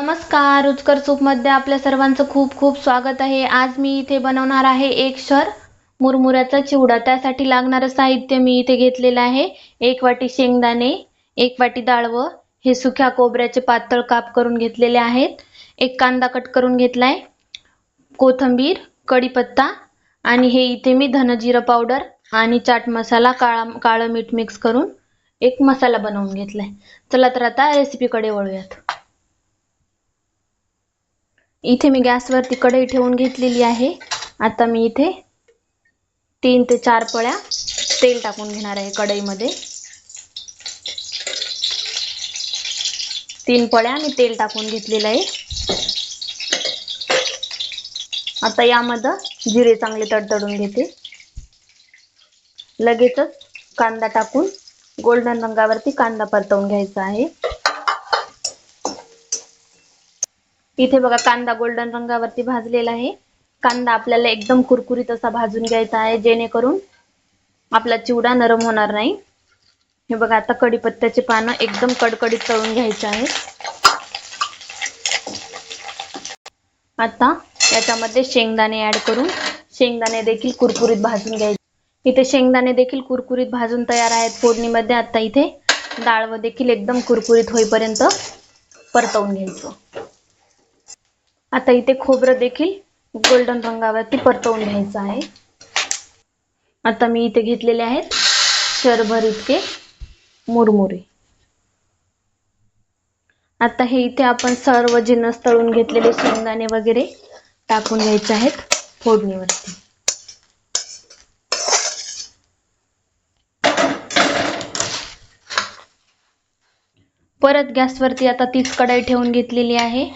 नमस्कार रुचकर सूपमध्ये आपल्या सर्वांचं खूप खूप स्वागत आहे. आज मी इथे बनवणार आहे एक शर मुरमुऱ्याचा चिवडा. त्यासाठी लागणारं साहित्य मी इथे घेतलेलं आहे. एक वाटी शेंगदाणे एक वाटी डाळवं हे सुक्या कोबऱ्याचे पातळ काप करून घेतलेले आहेत. एक कांदा कट करून घेतलाय कोथिंबीर कढीपत्ता आणि हे इथे मी धनजिरं पावडर आणि चाट मसाला काळा काळं मीठ मिक्स करून एक मसाला बनवून घेतलाय. चला तर आता रेसिपीकडे वळूयात. इथे मी गॅसवरती कढई ठेवून घेतलेली आहे. आता मी इथे तीन ते चार पळ्या तेल टाकून घेणार आहे कढईमध्ये. तीन पळ्या मी तेल टाकून घेतलेलं आहे. आता यामध्ये जिरे चांगले तडतडून घेते. लगेचच कांदा टाकून गोल्डन रंगावरती कांदा परतवून घ्यायचा आहे. इथे बघा कांदा गोल्डन रंगावरती भाजलेला आहे. कांदा आपल्याला एकदम कुरकुरीत असा भाजून घ्यायचा आहे जेणेकरून आपला चिवडा नरम होणार नाही. हे बघा आता कडीपत्त्याचे पानं एकदम कडकडीत तळून घ्यायचे आहेत. आता याच्यामध्ये शेंगदाणे ऍड करून शेंगदाणे देखील कुरकुरीत भाजून घ्यायचे. इथे शेंगदाणे देखील कुरकुरीत भाजून तयार आहेत. फोडणीमध्ये आता इथे डाळ व देखील एकदम कुरकुरीत होईपर्यंत परतवून घ्यायचं. आता इथे खोबरं देखील गोल्डन रंगावरती परतवून घ्यायचं आहे. आता मी इथे घेतलेले आहेत शरभर इतके मुरमुरे. आता हे इथे आपण सर्व जिन्नस तळून घेतलेले शेंगदाणे वगैरे टाकून घ्यायचे आहेत फोडणीवरती. परत गॅसवरती आता तीच कढाई ठेवून घेतलेली आहे.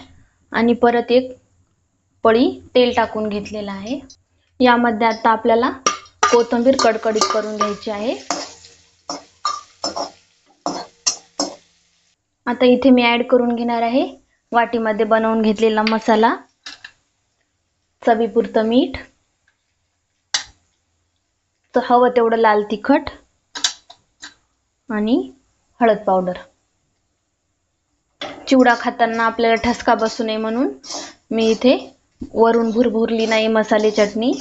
आणि परत एक पळी तेल टाकून घेतलेलं आहे. यामध्ये आता आपल्याला कोथिंबीर कडकडीत करून घ्यायची आहे. आता इथे मी ऍड करून घेणार आहे. वाटीमध्ये बनवून घेतलेला मसाला चवीपुरतं मीठ तर हवं तेवढं लाल तिखट आणि हळद पावडर. चिवडा खाताना आपल्याला ठसका बसू नये म्हणून मी इथे वरून भुरभुरली नाही मसाले चटणी.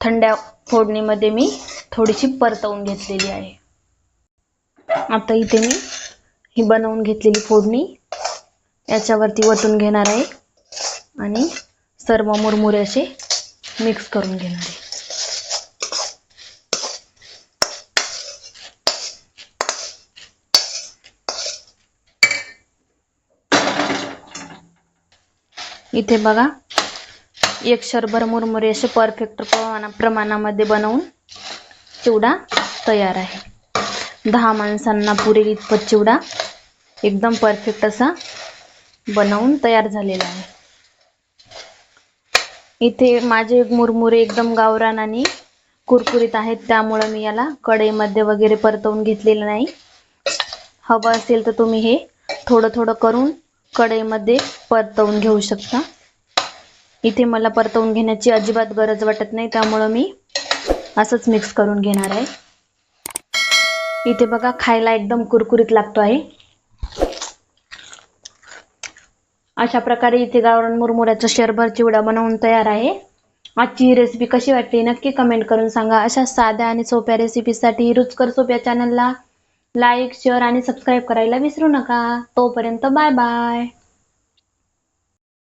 थंड्या फोडणीमध्ये मी थोडीशी परतवून घेतलेली आहे. आता इथे मी ही बनवून घेतलेली फोडणी याच्यावरती वतून घेणार आहे आणि सर्व मुरमुरे असे मिक्स करून घेणार आहे. इथे बघा. एक शरभर मुरमुरे असे परफेक्ट प्रमाणा प्रमाणामध्ये बनवून चिवडा तयार आहे. दहा माणसांना पुरेल इतपत चिवडा. एकदम परफेक्ट असा बनवून तयार झालेला आहे. इथे माझे मुरमुरे एकदम गावरान आणि कुरकुरीत आहेत त्यामुळं मी याला कढईमध्ये वगैरे परतवून घेतलेलं नाही. हवं असेल तर तुम्ही हे थोडं थोडं करून कढईमध्ये परतवून घेऊ शकता. इथे मला परतवून घेण्याची अजिबात गरज वाटत नाही त्यामुळं मी असंच मिक्स करून घेणार आहे. इथे बघा खायला एकदम कुरकुरीत लागतो आहे. अशा प्रकारे इथे गावरान मुरमुऱ्याचा शरभर चिवडा बनवून तयार आहे. आजची ही रेसिपी कशी वाटली नक्की कमेंट करून सांगा. अशा साध्या आणि सोप्या रेसिपीसाठी रुचकर सोप्या चॅनलला लाईक शेअर आणि सबस्क्राईब करायला विसरू नका. तोपर्यंत बाय बाय